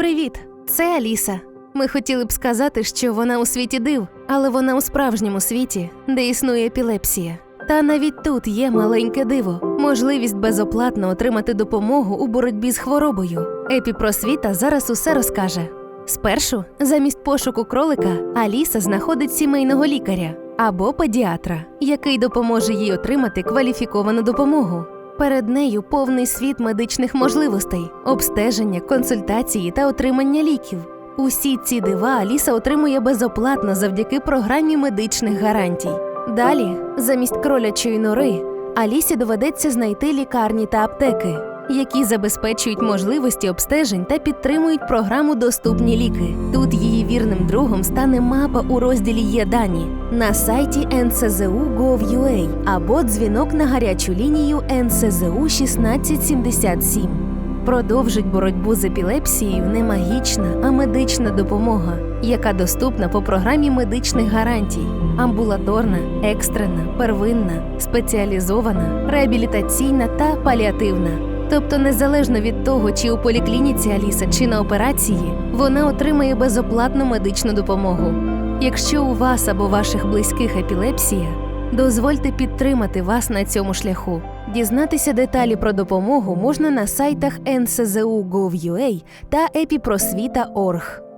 Привіт, це Аліса. Ми хотіли б сказати, що вона у світі див, але вона у справжньому світі, де існує епілепсія. Та навіть тут є маленьке диво можливість безоплатно отримати допомогу у боротьбі з хворобою. Епіпросвіта зараз усе розкаже. Спершу, замість пошуку кролика, Аліса знаходить сімейного лікаря або педіатра, який допоможе їй отримати кваліфіковану допомогу. Перед нею повний світ медичних можливостей, обстеження, консультації та отримання ліків. Усі ці дива Аліса отримує безоплатно завдяки програмі медичних гарантій. Далі, замість кролячої нори, Алісі доведеться знайти лікарні та аптеки, які забезпечують можливості обстежень та підтримують програму Доступні ліки. Тут її вірним другом стане мапа у розділі Є дані на сайті nczeu.gov.ua або дзвінок на гарячу лінію НСЗУ 1677. Продовжить боротьбу з епілепсією не магічна, а медична допомога, яка доступна по програмі медичних гарантій: амбулаторна, екстрена, первинна, спеціалізована, реабілітаційна та паліативна. Тобто, незалежно від того, чи у поліклініці Аліса, чи на операції, вона отримає безоплатну медичну допомогу. Якщо у вас або ваших близьких епілепсія, дозвольте підтримати вас на цьому шляху. Дізнатися деталі про допомогу можна на сайтах nczu.gov.ua та epiprosvita.org.